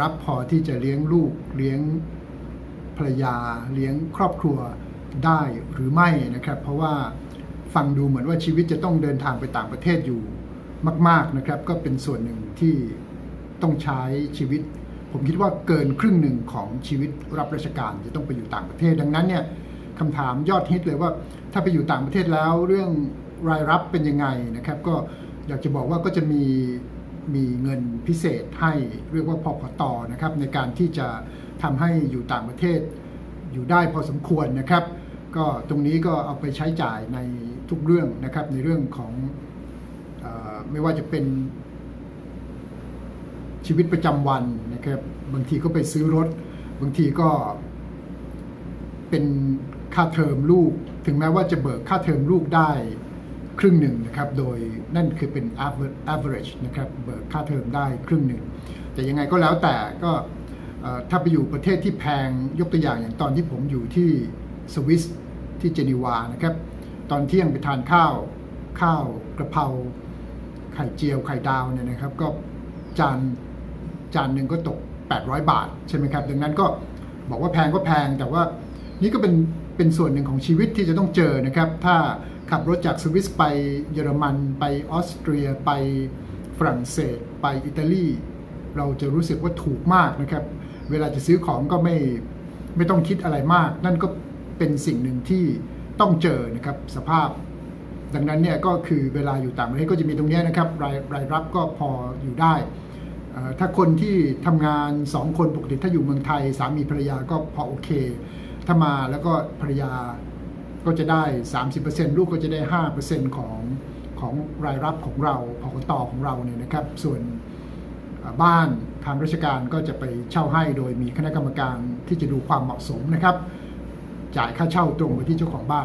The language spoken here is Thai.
รับพอที่จะเลี้ยงลูกเลี้ยงภรรยาเลี้ยงครอบครัวได้หรือไม่นะครับ เพราะว่าฟังดูเหมือนว่าชีวิตจะต้องเดินทางไปต่างประเทศอยู่มาก ๆนะครับ ก็เป็นส่วนหนึ่งที่ต้องใช้ชีวิต ผมคิดว่าเกินครึ่งหนึ่งของชีวิตรับราชการจะต้องไปอยู่ต่างประเทศ ดังนั้นเนี่ยคำถามยอดฮิตเลยว่าถ้าไปอยู่ต่างประเทศแล้วเรื่องรายรับเป็นยังไงนะครับ ก็อยากจะบอกว่าก็จะมี มีเงินพิเศษให้เรียกว่าพพตนะครับในการที่จะทำให้อยู่ต่างประเทศอยู่ได้พอสมควรนะครับ ก็ตรงนี้ก็เอาไปใช้จ่ายในทุกเรื่องนะครับในเรื่องของออไม่ว่าจะเป็นชีวิตประจำวันนะครับบางทีก็ไปซื้อรถ บางทีก็เป็นค่าเทอมลูก ถึงแม้ว่าจะเบิกค่าเทอมลูกได้ ครึ่งหนึ่งนะครับโดยนั่นคือเป็น average นะครับเบิกค่าเทอมได้ครึ่งหนึ่ง แต่ยังไงก็แล้วแต่ก็ถ้าไปอยู่ประเทศที่แพงยกตัวอย่างอย่างตอนที่ผมอยู่ที่สวิสที่เจนีวานะครับตอนเที่ยงไปทานข้าวข้าวกระเพราไข่เจียวไข่ดาวเนี่ยนะครับ ก็จานจานหนึ่งก็ตก 800 บาท ใช่ไหมครับ ดังนั้นก็บอกว่าแพงก็แพงแต่ว่า นี่ก็เป็นเป็นส่วนหนึ่งของชีวิตที่จะต้องเจอนะครับ ถ้าขับรถจากสวิสไปเยอรมัน ไปออสเตรียไปฝรั่งเศส ไปอิตาลี เราจะรู้สึกว่าถูกมากนะครับ เวลาจะซื้อของก็ไม่ไม่ต้องคิดอะไรมาก นั่นก็เป็นสิ่งหนึ่งที่ต้องเจอนะครับสภาพ ดังนั้นเนี่ยก็คือเวลาอยู่ต่างประเทศก็จะมีตรงนี้นะครับรายรายรับก็พออยู่ได้ ถ้าคนที่ทำงาน2คนปกติถ้าอยู่เมืองไทย สามีภรรยาก็พอโอเค ถ้ามาแล้วก็ภรรยาก็จะได้ 30%ลูกก็จะได้ 5%ของของรายรับของเราพกตอของเราเนี่ยนะครับ ส่วนบ้านทางราชการก็จะไปเช่าให้โดยมีคณะกรรมการที่จะดูความเหมาะสมนะครับ จ่ายค่าเช่าตรงไปที่เจ้าของบ้าน